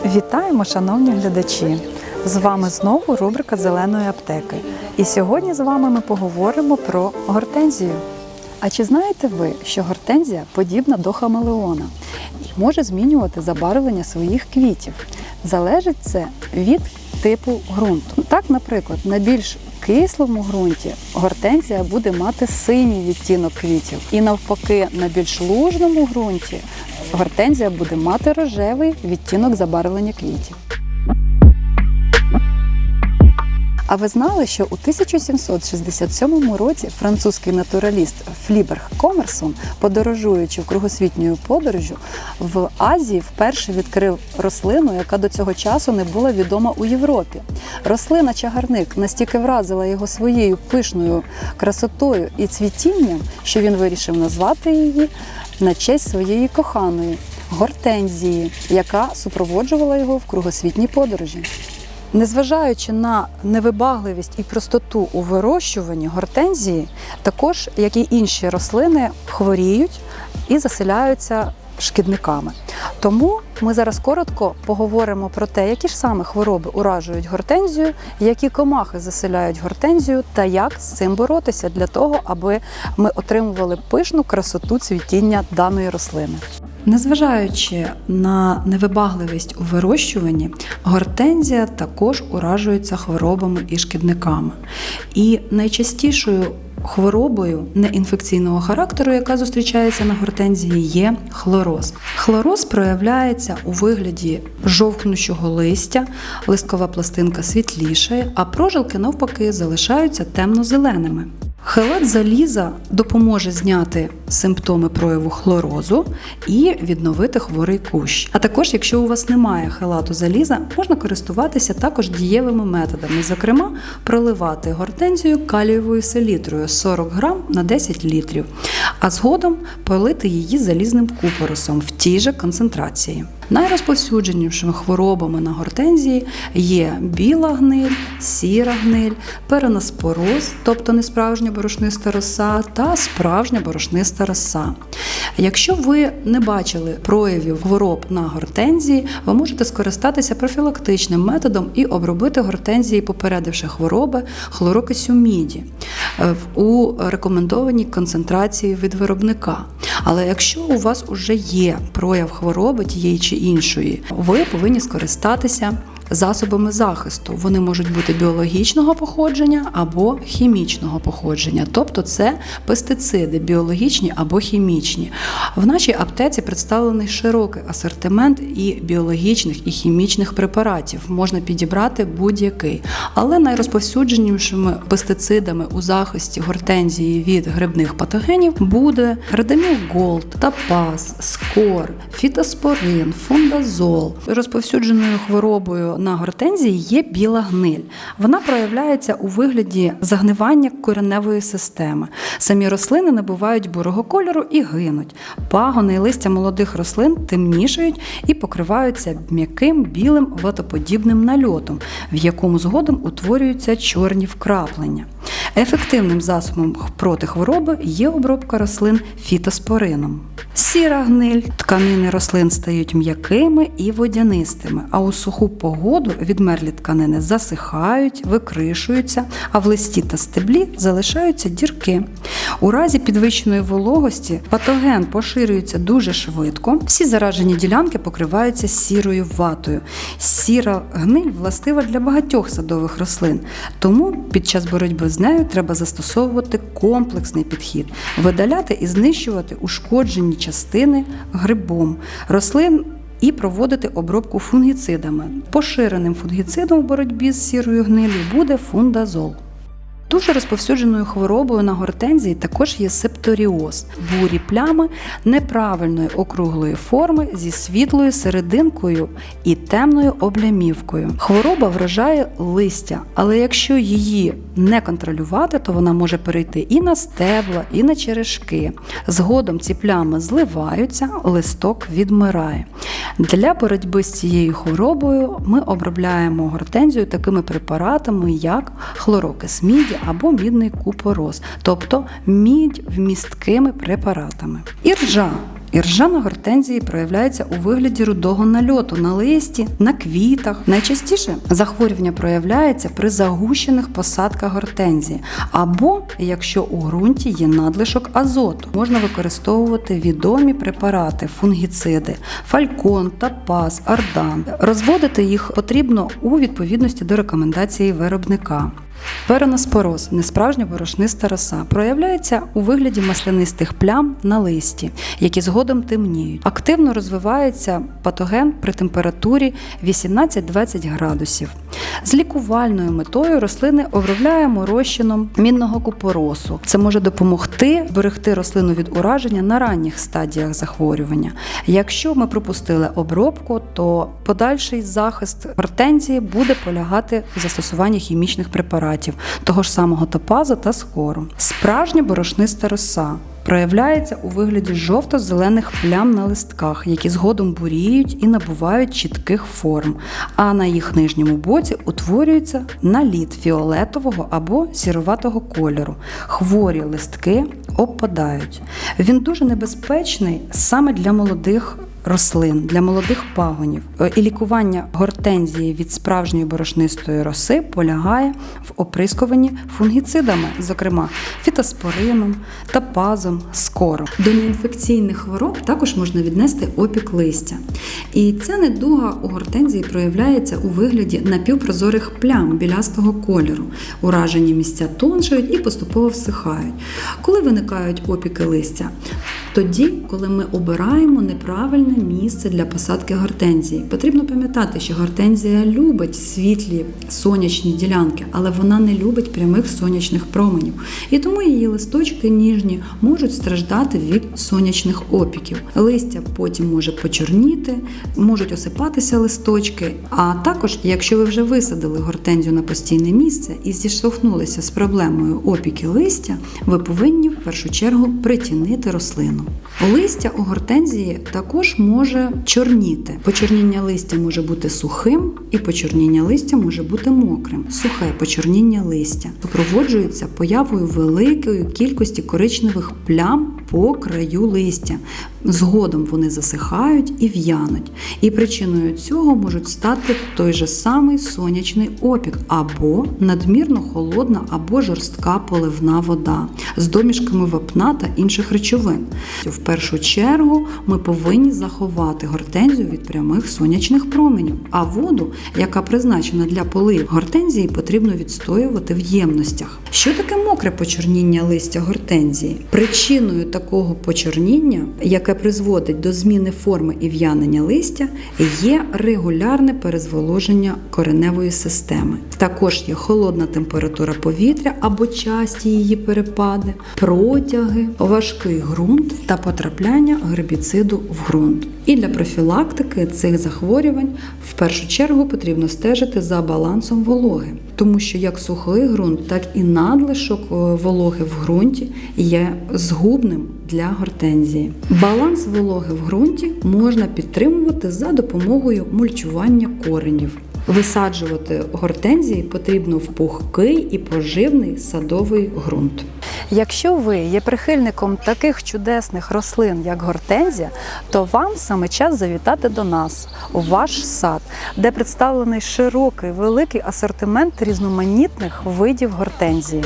Вітаємо, шановні глядачі! З вами знову рубрика Зеленої аптеки. І сьогодні з вами ми поговоримо про гортензію. А чи знаєте ви, що гортензія подібна до хамелеона і може змінювати забарвлення своїх квітів? Залежить це від типу ґрунту. Так, наприклад, на більш кислому ґрунті гортензія буде мати синій відтінок квітів, і навпаки, на більш лужному ґрунті гортензія буде мати рожевий відтінок забарвлення квітів. А ви знали, що у 1767 році французький натураліст Фліберг Комерсон, подорожуючи кругосвітньою подорожю, в Азії вперше відкрив рослину, яка до цього часу не була відома у Європі. Рослина чагарник настільки вразила його своєю пишною красотою і цвітінням, що він вирішив назвати її на честь своєї коханої гортензії, яка супроводжувала його в кругосвітній подорожі. Незважаючи на невибагливість і простоту у вирощуванні гортензії, також, як і інші рослини, хворіють і заселяються шкідниками. Тому ми зараз коротко поговоримо про те, які ж саме хвороби уражують гортензію, які комахи заселяють гортензію та як з цим боротися для того, аби ми отримували пишну красоту цвітіння даної рослини. Незважаючи на невибагливість у вирощуванні, гортензія також уражується хворобами і шкідниками. І найчастішою хворобою неінфекційного характеру, яка зустрічається на гортензії, є хлороз. Хлороз проявляється у вигляді жовкнущого листя, листкова пластинка світлішає, а прожилки навпаки залишаються темно-зеленими. Хелат заліза допоможе зняти симптоми прояву хлорозу і відновити хворий кущ. А також, якщо у вас немає хелату заліза, можна користуватися також дієвими методами, зокрема, проливати гортензію калієвою селітрою 40 грам на 10 літрів, а згодом полити її залізним купоросом в тій же концентрації. Найрозповсюдженішими хворобами на гортензії є біла гниль, сіра гниль, переноспороз, тобто несправжня борошниста роса, та справжня борошниста роса. Якщо ви не бачили проявів хвороб на гортензії, ви можете скористатися профілактичним методом і обробити гортензії, попередивши хвороби хлорокисю міді е, у рекомендованій концентрації від виробника. Але якщо у вас вже є прояв хвороби тієї чи іншої, ви повинні скористатися засобами захисту. Вони можуть бути біологічного походження або хімічного походження, тобто це пестициди, біологічні або хімічні. В нашій аптеці представлений широкий асортимент і біологічних, і хімічних препаратів. Можна підібрати будь-який. Але найрозповсюдженішими пестицидами у захисті гортензії від грибних патогенів буде Радаміл Голд, Тапаз, Скор, фітоспорин, фундазол. Розповсюдженою хворобою на гортензії є біла гниль. Вона проявляється у вигляді загнивання кореневої системи. Самі рослини набувають бурого кольору і гинуть. Пагони і листя молодих рослин темнішають і покриваються м'яким білим ватоподібним нальотом, в якому згодом утворюються чорні вкраплення. Ефективним засобом проти хвороби є обробка рослин фітоспорином. Сіра гниль тканини рослин стають м'якими і водянистими, а у суху погоду відмерлі тканини засихають, викришуються, а в листі та стеблі залишаються дірки. У разі підвищеної вологості патоген поширюється дуже швидко. Всі заражені ділянки покриваються сірою ватою. Сіра гниль властива для багатьох садових рослин, тому під час боротьби з нею треба застосовувати комплексний підхід, видаляти і знищувати ушкоджені частини грибом рослин. І проводити обробку фунгіцидами. Поширеним фунгіцидом в боротьбі з сірою гнилю буде фундазол. Дуже розповсюдженою хворобою на гортензії також є септоріоз бурі плями неправильної округлої форми зі світлою серединкою і темною облямівкою. Хвороба вражає листя, але якщо її не контролювати, то вона може перейти і на стебла, і на черешки. Згодом ці плями зливаються, листок відмирає. Для боротьби з цією хворобою ми обробляємо гортензію такими препаратами, як хлорокис міді або мідний купорос, тобто мідь вмісткими препаратами. Іржа Іржа на гортензії проявляється у вигляді рудого нальоту на листі, на квітах. Найчастіше захворювання проявляється при загущених посадках гортензії, або якщо у ґрунті є надлишок азоту. Можна використовувати відомі препарати, фунгіциди, фалькон, тапаз, ардан. Розводити їх потрібно у відповідності до рекомендації виробника. Пероноспороз несправжня борошниста роса проявляється у вигляді маслянистих плям на листі, які згодом темніють. Активно розвивається патоген при температурі 18-20 градусів. З лікувальною метою рослини обробляємо розчином мінного купоросу. Це може допомогти зберегти рослину від ураження на ранніх стадіях захворювання. Якщо ми пропустили обробку, то подальший захист гортензії буде полягати в застосуванні хімічних препаратів, того ж самого топазу та скору. Справжня борошниста роса проявляється у вигляді жовто-зелених плям на листках, які згодом буріють і набувають чітких форм, а на їх нижньому боці утворюється наліт фіолетового або сіроватого кольору. Хворі листки опадають. Він дуже небезпечний саме для молодих. Рослин для молодих пагонів Е, і лікування гортензії від справжньої борошнистої роси полягає в оприскуванні фунгіцидами, зокрема фітоспорином, тапазом, скором. До неінфекційних хвороб також можна віднести опік листя. І ця недуга у гортензії проявляється у вигляді напівпрозорих плям білястого кольору. Уражені місця тоншають і поступово всихають. Коли виникають опіки листя? Тоді, коли ми обираємо неправильне місце для посадки гортензії. Потрібно пам'ятати, що гортензія любить світлі сонячні ділянки, але вона не любить прямих сонячних променів. І тому її листочки ніжні можуть страждати від сонячних опіків. Листя потім може почорніти, можуть осипатися листочки. А також, якщо ви вже висадили гортензію на постійне місце і зіштовхнулися з проблемою опіки листя, ви повинні в першу чергу притінити рослину. Листя у гортензії також може чорніти. Почорніння листя може бути сухим, і почорніння листя може бути мокрим. Сухе почорніння листя супроводжується появою великої кількості коричневих плям по краю листя. Згодом вони засихають і в'януть. І причиною цього можуть стати той же самий сонячний опік, або надмірно холодна або жорстка поливна вода з домішками вапна та інших речовин. В першу чергу ми повинні заховати гортензію від прямих сонячних променів, а воду, яка призначена для поливу гортензії, потрібно відстоювати в ємностях. Що таке мокре почорніння листя гортензії? Причиною такого почорніння, яке призводить до зміни форми і в'янення листя, є регулярне перезволоження кореневої системи. Також є холодна температура повітря або часті її перепади, протяги, важкий ґрунт та потрапляння гербіциду в ґрунт. І для профілактики цих захворювань в першу чергу потрібно стежити за балансом вологи, тому що як сухий ґрунт, так і надлишок е, вологи в ґрунті є згубним для гортензії. Баланс вологи в ґрунті можна підтримувати за допомогою мульчування коренів. Висаджувати гортензії потрібно в пухкий і поживний садовий ґрунт. Якщо ви є прихильником таких чудесних рослин, як гортензія, то вам саме час завітати до нас у ваш сад, де представлений широкий великий асортимент різноманітних видів гортензії.